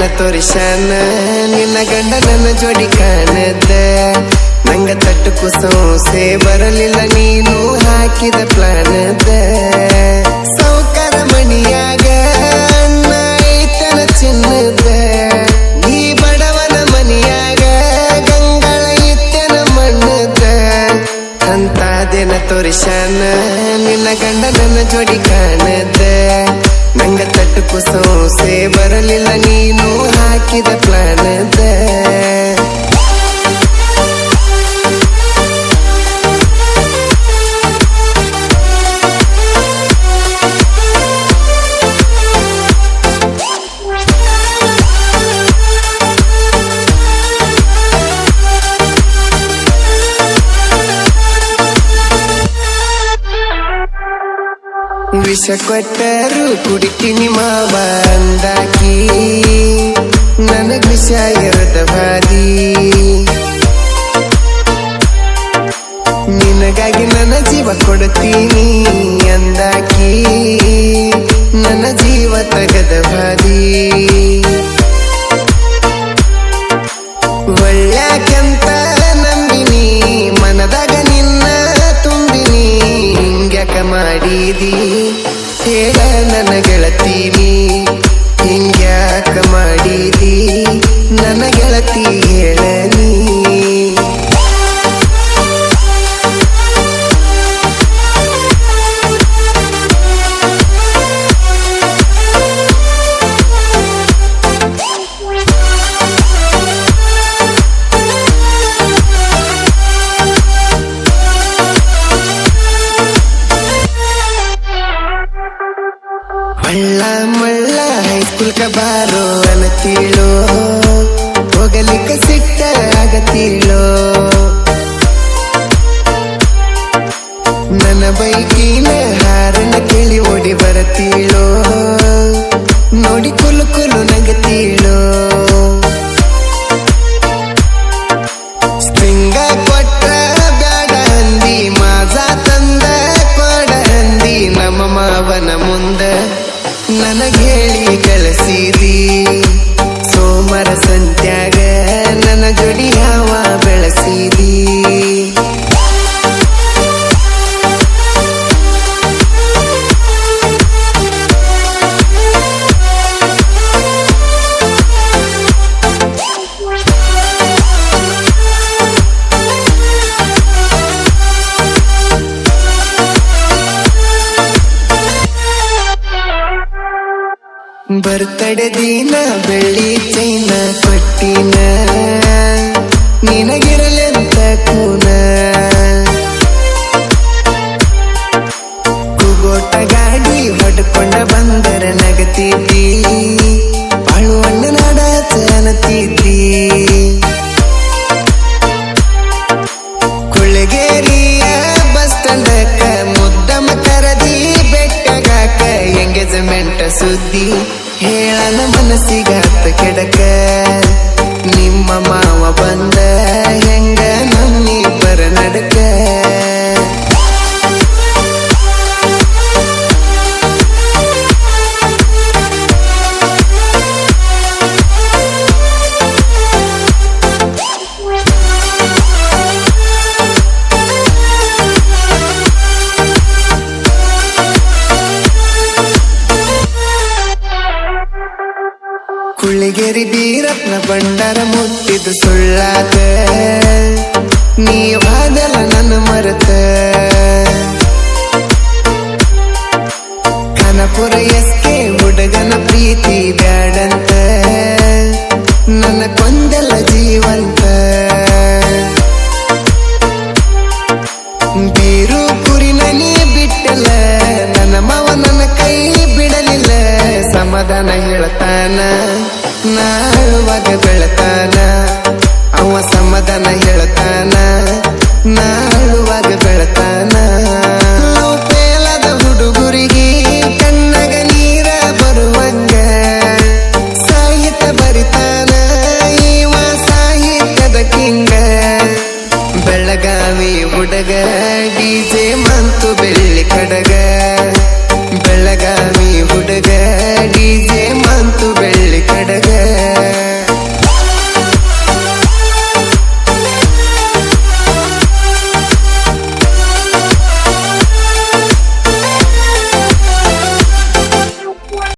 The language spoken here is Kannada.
ದಿನ ತೋರಿಸಾನ ನಿನ್ನ ಗಂಡ ನನ್ನ ಜೋಡಿ ಕಾಣದ. ನಂಗ ತಟ್ಟು ಕುಸೋಸೆ ಬರಲಿಲ್ಲ, ನೀನು ಹಾಕಿದ ಪ್ಲಾನದ. ಸೌಕರ ಮಣಿಯಾಗ ಅಣ್ಣ ಐತನ ಚಿನ್ನದ. ನೀ ಬಡವನ ಮನಿಯಾಗ ಗಂಗಳ ಇತ್ತನ ಮಣ್ಣದ. ದಿನ ತೋರಿಸಾನ ನಿನ್ನ ಗಂಡ ನನ್ನ ಜೋಡಿ ಕಾಣದ. ನಂಗ ತಟ್ಟು ಕುಸೋಸೆ ಬರಲಿಲ್ಲ ನೀನು ಹಾಕಿದ ಪ್ಲಾನದ ವಿಷ ಕೊಟ್ಟರು ಕುಡಿತೀನಿ ಮಾವ ಅಂದಾಕಿ ನನಗ್ ವಿಷ ಇರದ ಬಾದಿ ನಿನಗಾಗಿ ನನ್ನ ಜೀವ ಕೊಡ್ತೀನಿ ಅಂದಾಕಿ. ನನ್ನ ಜೀವ ತಗದ ಬಾದಿ ಒಳ್ಳ್ಯಾಕೆಂತ ನಂಬಿನಿ, ಮನದಾಗ ನಿನ್ನ ತುಂಬಿನಿ, ಹಿಂಗ್ಯಾಕ ಮಾಡಿದಿ. ನನ್ನ ಗೆಳತೀನಿ ಹಿಂಗ್ಯಾಕ ಮಾಡಿದಿ? ನನ್ನ ಗೆಳತಿ ಹೇಳ ಮಳ್ಳ ಮಳ್ಳ ಹೈಸ್ಕೂಲ್ಕ ಬಾರೋ ಅನತೀಳೋ ಹೋಗಲಿಕ್ಕೆ ಸಿಟ್ಟ ಆಗತೀಳೋ ನನ್ನ ಬೈಕಿನ ಹಾರನ ಕೇಳಿ ಓಡಿ ಬರತೀಳೋ घेली ಬರ್ತಡೆ ದಿನ, ಬೆಳ್ಳಿ ಚೈನ ಕೊಟ್ಟಿನ ನಿನಗಿರಲೆಂತ ಕೂನ? ಕುಗೋಟ ಗಾಡಿ ಹೊಡ್ಕೊಂಡ ಬಂದರ ನಗತಿದ್ದಿ. ಬಾಳುವಣ್ಣ ನಾಡ ಚನತಿದ್ದಿ ಕುಳಗೇರಿಯ ಬಸ್ ಸ್ಟ್ಯಾಂಡಕ್ಕ ಮುದ್ದಮ ಕರದಿ, ಬೆಟ್ಟಗಾಕ ಎಂಗೇಜ್ಮೆಂಟ್ ಸುದ್ದಿ. ಹೇಳನ ಅರ್ಥ ಕೆಡಕ. ನಿಮ್ಮ ಮಾವ ಬಂದ ಹೆಂಗ ನಮ್ಮಿಬ್ಬರ ನಡಕ. ಕುಳ್ಳಿಗೆರಿ ಬೀರತ್ನ ಬಂಡರ ಮುಟ್ಟಿದ್ದು ಸುಳ್ಳಾದ ನೀವಾದಲ ನನ್ನ ಮರೆತ. ಕನಪುರ ಎಸ್ಕೆ ಹುಡುಗನ ಪ್ರೀತಿ ಬ್ಯಾಡಂತ. ನನ್ನ ಜೀವಂತ. ಬೀರು ಕುರಿ ನನಿ ಬಿಟ್ಟಲ್ಲ ನನ್ನ ಮಾವ ನನ್ನ ಕೈ ಬಿಡಲಿಲ್ಲ. ಸಮಾಧಾನ ಹೇಳ್ತಾನ. ನಾಳುವಾಗ ಬೆಳತಾನ ಅವ ಸಮಾಧಾನ ಹೇಳ್ತಾನ ಬೆಳತಾನ